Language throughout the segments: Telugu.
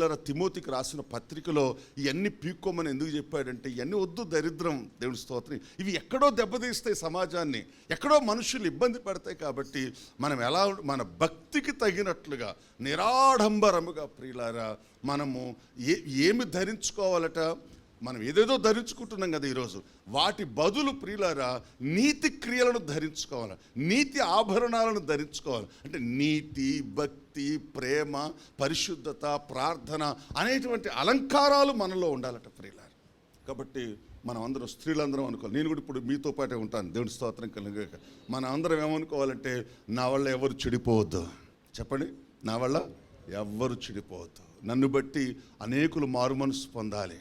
ప్రియులారా తిమోతికి రాసిన పత్రికలో ఇవన్నీ పీక్కోమని ఎందుకు చెప్పాడంటే ఇవన్నీ వద్దు దరిద్రం దేవుని స్తోత్రం. ఇవి ఎక్కడో దెబ్బతీస్తాయి సమాజాన్ని ఎక్కడో మనుషులు ఇబ్బంది పడతాయి కాబట్టి మనం ఎలా మన భక్తికి తగినట్లుగా నిరాడంబరముగా ప్రియులారా మనము ఏ ఏమి ధరించుకోవాలట? మనం ఏదేదో ధరించుకుంటున్నాం కదా ఈరోజు. వాటి బదులు ప్రియులారా నీతి క్రియలను ధరించుకోవాలి. నీతి ఆభరణాలను ధరించుకోవాలి. అంటే నీతి భక్తి ప్రేమ పరిశుద్ధత ప్రార్థన అనేటువంటి అలంకారాలు మనలో ఉండాలట ప్రియులారా. కాబట్టి మనం అందరం స్త్రీలందరం అనుకోవాలి. నేను కూడా ఇప్పుడు మీతో పాటే ఉంటాను. దేవుని స్తోత్రం కలిగాక మనం అందరం ఏమనుకోవాలంటే నా వల్ల ఎవరు చెడిపోవద్దు. చెప్పండి నా వల్ల ఎవ్వరు చెడిపోవద్దు. నన్ను బట్టి అనేకులు మారు మనసు పొందాలి.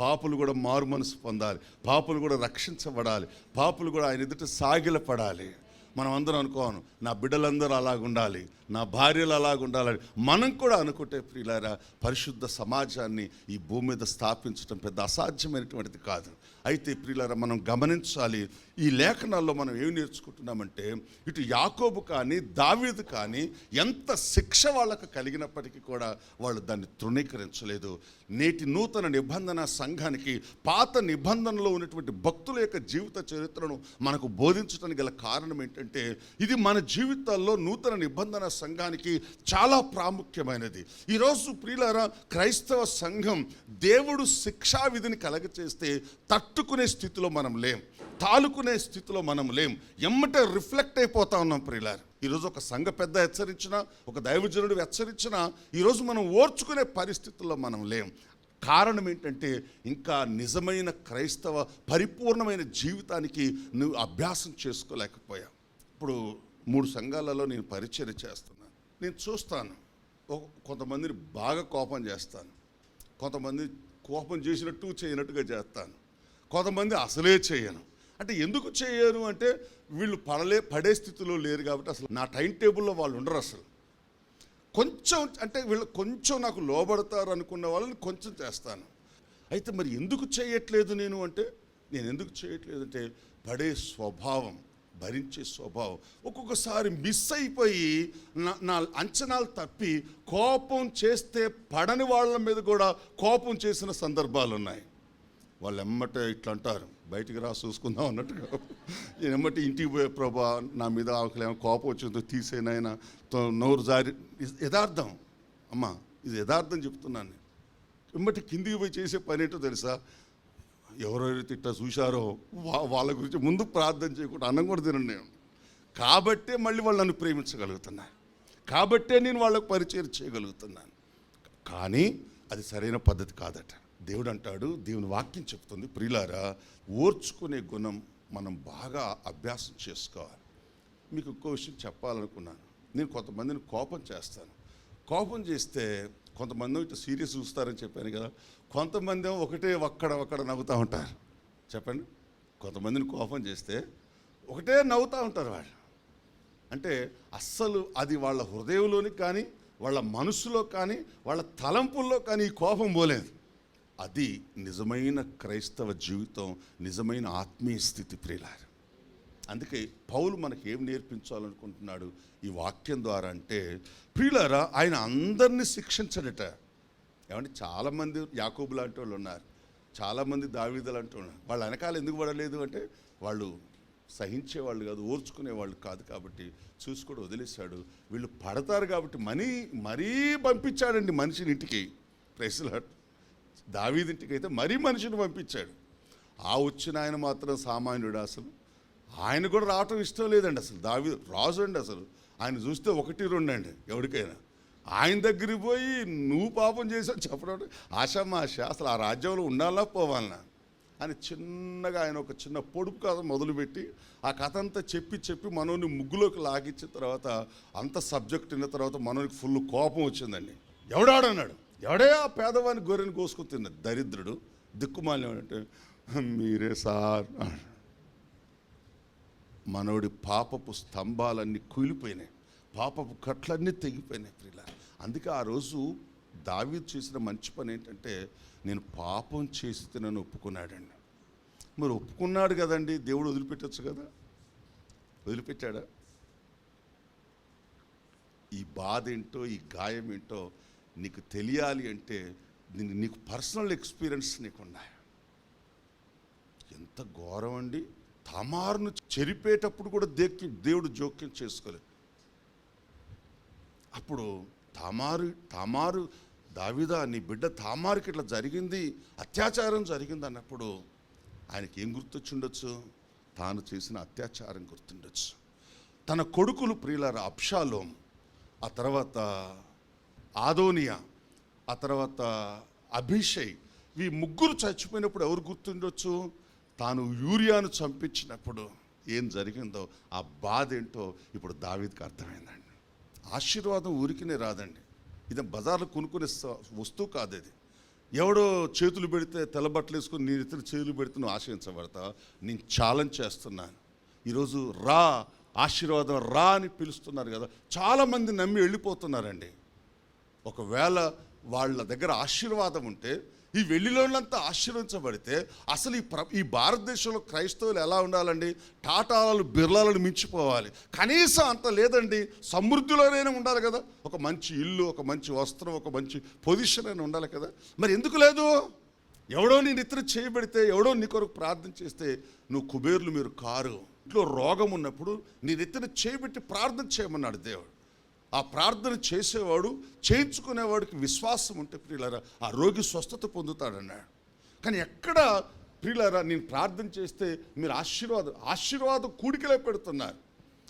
పాపులు కూడా మారు మనసు పొందాలి. పాపులు కూడా రక్షించబడాలి. పాపులు కూడా ఆయన ఎదుట సాగిలపడాలి. మనం అందరం అనుకోను నా బిడ్డలందరూ అలాగుండాలి నా భార్యలు అలాగుండాలని మనం కూడా అనుకుంటే ప్రియులారా పరిశుద్ధ సమాజాన్ని ఈ భూమి మీద స్థాపించడం పెద్ద అసాధ్యమైనటువంటిది కాదు. అయితే ప్రియులారా మనం గమనించాలి ఈ లేఖనాల్లో మనం ఏం నేర్చుకుంటున్నామంటే ఇటు యాకోబు కానీ దావీదు కానీ ఎంత శిక్ష వాళ్ళకు కలిగినప్పటికీ కూడా వాళ్ళు దాన్ని తృణీకరించలేదు. నేటి నూతన నిబంధన సంఘానికి పాత నిబంధనలో ఉన్నటువంటి భక్తుల యొక్క జీవిత చరిత్రను మనకు బోధించడానికి గల కారణం ఏంటంటే ఇది మన జీవితాల్లో నూతన నిబంధన సంఘానికి చాలా ప్రాముఖ్యమైనది. ఈరోజు ప్రియులారా క్రైస్తవ సంఘం దేవుడు శిక్షా విధిని కలగచేస్తే తట్టుకునే స్థితిలో మనం లేం తాలుకునే స్థితిలో మనం లేం ఎమ్మటే రిఫ్లెక్ట్ అయిపోతా ఉన్నాం ప్రియులారు. ఈరోజు ఒక సంఘ పెద్ద హెచ్చరించిన ఒక దైవజనుడు హెచ్చరించిన ఈరోజు మనం ఓర్చుకునే పరిస్థితుల్లో మనం లేం. కారణం ఏంటంటే ఇంకా నిజమైన క్రైస్తవ పరిపూర్ణమైన జీవితానికి నువ్వు అభ్యాసం చేసుకోలేకపోయా ఇప్పుడు మూడు సంఘాలలో నేను పరిచయం చేస్తున్నాను నేను చూస్తాను. కొంతమందిని బాగా కోపం చేస్తాను. కొంతమంది కోపం చేసినట్టు చేయనట్టుగా చేస్తాను. కొంతమంది అసలే చేయను. అంటే ఎందుకు చేయను అంటే వీళ్ళు పడలే పడే స్థితిలో లేరు కాబట్టి అసలు నా టైం టేబుల్లో వాళ్ళు ఉండరు అసలు. కొంచెం అంటే వీళ్ళు కొంచెం నాకు లోబడతారు అనుకున్న వాళ్ళని కొంచెం చేస్తాను. అయితే మరి ఎందుకు చేయట్లేదు నేను అంటే నేను ఎందుకు చేయట్లేదు అంటే పడే స్వభావం భరించే స్వభావం ఒక్కొక్కసారి మిస్ అయిపోయి నా నా అంచనాలు తప్పి కోపం చేస్తే పడని వాళ్ళ మీద కూడా కోపం చేసిన సందర్భాలు ఉన్నాయి వాళ్ళు ఎమ్మటే ఇట్లా అంటారు బయటికి రా చూసుకుందాం అన్నట్టుగా. నేను ఎమ్మటి ఇంటికి పోయే ప్రభా నా మీద ఆకలేమో కోపం వచ్చిందో తీసేనైనా నోరు జారి యథార్థం. అమ్మా ఇది యథార్థం చెప్తున్నాను నేను. ఎమ్మటి కిందికి పోయి చేసే పని ఏంటో తెలుసా? ఎవరెవరైతే ఇట్లా చూశారో వా- వాళ్ళ గురించి ముందు ప్రార్థన చేయకుండా అన్నం కూడా తినండి నేను. కాబట్టే మళ్ళీ వాళ్ళు నన్ను ప్రేమించగలుగుతున్నారు. కాబట్టే నేను వాళ్ళకు పరిచయం చేయగలుగుతున్నాను. కానీ అది సరైన పద్ధతి కాదట. దేవుడు అంటాడు దేవుని వాక్యం చెప్తుంది. ప్రియులారా ఓర్చుకునే గుణం మనం బాగా అభ్యాసం చేసుకోవాలి. మీకు ఇంకో విషయం చెప్పాలనుకున్నాను. నేను కొంతమందిని కోపం చేస్తాను. కోపం చేస్తే కొంతమంది ఇట్లా సీరియస్ చూస్తారని చెప్పాను కదా. కొంతమంది ఏమో ఒకటే ఒక్కడ ఒక్కడ నవ్వుతూ ఉంటారు. చెప్పండి. కొంతమందిని కోపం చేస్తే ఒకటే నవ్వుతూ ఉంటారు వాళ్ళు. అంటే అస్సలు అది వాళ్ళ హృదయంలోని కానీ వాళ్ళ మనసులో కానీ వాళ్ళ తలంపుల్లో కానీ ఈ కోపం పోలేదు. అది నిజమైన క్రైస్తవ జీవితం నిజమైన ఆత్మీయ స్థితి ప్రియులారు. అందుకే పౌలు మనకి ఏం నేర్పించాలనుకుంటున్నాడు ఈ వాక్యం ద్వారా అంటే ప్రియులారా ఆయన అందరినీ శిక్షించడట. ఏమంటే చాలామంది యాకోబు లాంటి వాళ్ళు ఉన్నారు. చాలామంది దావీదు లాంటి ఉన్నారు. వాళ్ళ వెనకాల ఎందుకు పడలేదు అంటే వాళ్ళు సహించేవాళ్ళు కాదు ఓర్చుకునేవాళ్ళు కాదు కాబట్టి చూసి కూడా వదిలేశాడు. వీళ్ళు పడతారు కాబట్టి మనీ మరీ పంపించాడండి మనిషిని ఇంటికి. ప్రెస్లాట్ దావీదింటికి అయితే మరీ మనిషిని పంపించాడు. ఆ వచ్చిన ఆయన మాత్రం సామాన్యుడు అసలు. ఆయన కూడా రావటం ఇష్టం లేదండి అసలు. దావి రాజు అండి అసలు. ఆయన చూస్తే ఒకటి రెండు అండి ఎవరికైనా. ఆయన దగ్గరికి పోయి నువ్వు పాపం చేసావు చెప్పడం ఆశామాష అసలు ఆ రాజ్యంలో ఉండాలా పోవాలనా? అని చిన్నగా ఆయన ఒక చిన్న పొడుపు కథ మొదలుపెట్టి ఆ కథ అంతా చెప్పి చెప్పి మనోని ముగ్గులోకి లాగించిన తర్వాత అంత సబ్జెక్ట్ విన్న తర్వాత మనోనికి ఫుల్ కోపం వచ్చిందండి. ఎవడాడన్నాడు? ఎవడే ఆ పేదవాని గొర్రెని కోసుకుని తిన్న దరిద్రుడు దిక్కుమాలి అంటే మీరే సార్ మనోడి పాపపు స్తంభాలన్నీ కూలిపోయినాయి. పాపపు కట్లన్నీ తెగిపోయినాయి ప్రిలా అందుకే ఆ రోజు దావి చేసిన మంచి పని ఏంటంటే నేను పాపం చేసి తినని ఒప్పుకున్నాడండి. మరి ఒప్పుకున్నాడు కదండి దేవుడు వదిలిపెట్టచ్చు కదా? వదిలిపెట్టాడా? ఈ బాధ ఏంటో ఈ గాయం ఏంటో నీకు తెలియాలి అంటే దీన్ని నీకు పర్సనల్ ఎక్స్పీరియన్స్ నీకు ఉన్నాయి ఎంత ఘోరం అండి తమారును చెరిపేటప్పుడు కూడా దేక్కి దేవుడు జోక్యం చేసుకోలేదు. అప్పుడు తామారు తామారు దావిదా నీ బిడ్డ తామారుకి ఇట్లా జరిగింది అత్యాచారం జరిగింది అన్నప్పుడు ఆయనకి ఏం గుర్తొచ్చుండొచ్చు? తాను చేసిన అత్యాచారం గుర్తుండొచ్చు. తన కొడుకులు ప్రియులార అప్షాలోం ఆ తర్వాత ఆదోనియా ఆ తర్వాత అభిషయ్ ఈ ముగ్గురు చచ్చిపోయినప్పుడు ఎవరు గుర్తుండొచ్చు? తాను యూరియాను చంపించినప్పుడు ఏం జరిగిందో ఆ బాధ ఏంటో ఇప్పుడు దావీద్కి అర్థమైందండి. ఆశీర్వాదం ఊరికినే రాదండి. ఇది బజార్లో కొనుక్కునే వస్తువు కాదు ఇది ఎవడో చేతులు పెడితే తెల్లబట్టలు వేసుకుని నేను ఇతర చేతులు పెడితే నువ్వు ఆశ్రయించబడతా నేను ఛాలెంజ్ చేస్తున్నాను. ఈరోజు రా ఆశీర్వాదం రా అని పిలుస్తున్నారు కదా. చాలామంది నమ్మి వెళ్ళిపోతున్నారండి. ఒకవేళ వాళ్ళ దగ్గర ఆశీర్వాదం ఉంటే ఈ వెళ్ళిలోనంతా ఆశీర్వించబడితే అసలు ఈ ప్ర ఈ భారతదేశంలో క్రైస్తవులు ఎలా ఉండాలండి? టాటాలు బిర్లాలను మించిపోవాలి. కనీసం అంత లేదండి సమృద్ధిలోనైనా ఉండాలి కదా. ఒక మంచి ఇల్లు ఒక మంచి వస్త్రం ఒక మంచి పొజిషన్ అయినా ఉండాలి కదా. మరి ఎందుకు లేదు? ఎవడో నీ నిద్ర చేయబడితే ఎవడో నీ కొరకు ప్రార్థన చేస్తే నువ్వు కుబేర్లు మీరు కారు. ఇంట్లో రోగం ఉన్నప్పుడు నీ నెత్తిన చేయబెట్టి ప్రార్థన చేయమన్నాడు దేవుడు. ఆ ప్రార్థన చేసేవాడు చేయించుకునేవాడికి విశ్వాసం ఉంటే ప్రియులారా ఆ రోగి స్వస్థత పొందుతాడన్నాడు. కానీ ఎక్కడ ప్రియులారా నేను ప్రార్థన చేస్తే మీరు ఆశీర్వాదం ఆశీర్వాదం కూడికలే పెడుతున్నారు.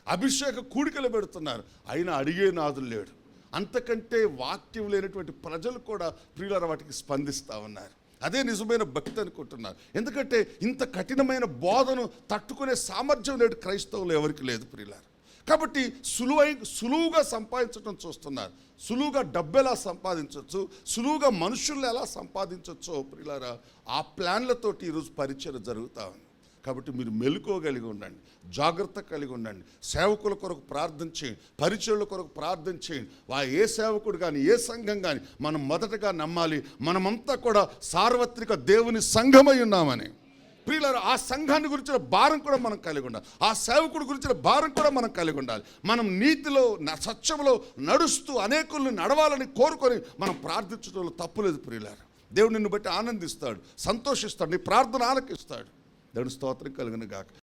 అభిషేక కూడికలు పెడుతున్నారు. అయినా అడిగే నాదులు లేడు. అంతకంటే వాక్యం లేనటువంటి ప్రజలు కూడా ప్రియులారా వాటికి స్పందిస్తూ ఉన్నారు. అదే నిజమైన భక్తి అనుకుంటున్నారు. ఎందుకంటే ఇంత కఠినమైన బోధను తట్టుకునే సామర్థ్యం లేడు క్రైస్తవులు ఎవరికి లేదు ప్రియులారు. కాబట్టి సులువై సులువుగా సంపాదించడం చూస్తున్నారు. సులువుగా డబ్బు ఎలా సంపాదించవచ్చు సులువుగా మనుషుల్ని ఎలా సంపాదించవచ్చో ప్రియులారా ఆ ప్లాన్లతోటి ఈరోజు పరిచయం జరుగుతూ ఉంది. కాబట్టి మీరు మెలుకోగలిగి ఉండండి జాగ్రత్త కలిగి ఉండండి సేవకుల కొరకు ప్రార్థన చేయండి పరిచయుల కొరకు ప్రార్థన చేయండి. వా ఏ సేవకుడు కానీ ఏ సంఘం కానీ మనం మొదటగా నమ్మాలి. మనమంతా కూడా సార్వత్రిక దేవుని సంఘమై ఉన్నామని. ప్రియులారు ఆ సంఘాన్ని గురించిన భారం కూడా మనం కలిగి ఉండాలి. ఆ సేవకుడి గురించిన భారం కూడా మనం కలిగి ఉండాలి. మనం నీతిలో సత్యంలో నడుస్తూ అనేకుల్ని నడవాలని కోరుకొని మనం ప్రార్థించడంలో తప్పులేదు ప్రియులారు. దేవుడు నిన్ను బట్టి ఆనందిస్తాడు సంతోషిస్తాడు నీ ప్రార్థన ఆలకిస్తాడు. దేవుని స్తోత్రం కలిగిన గాక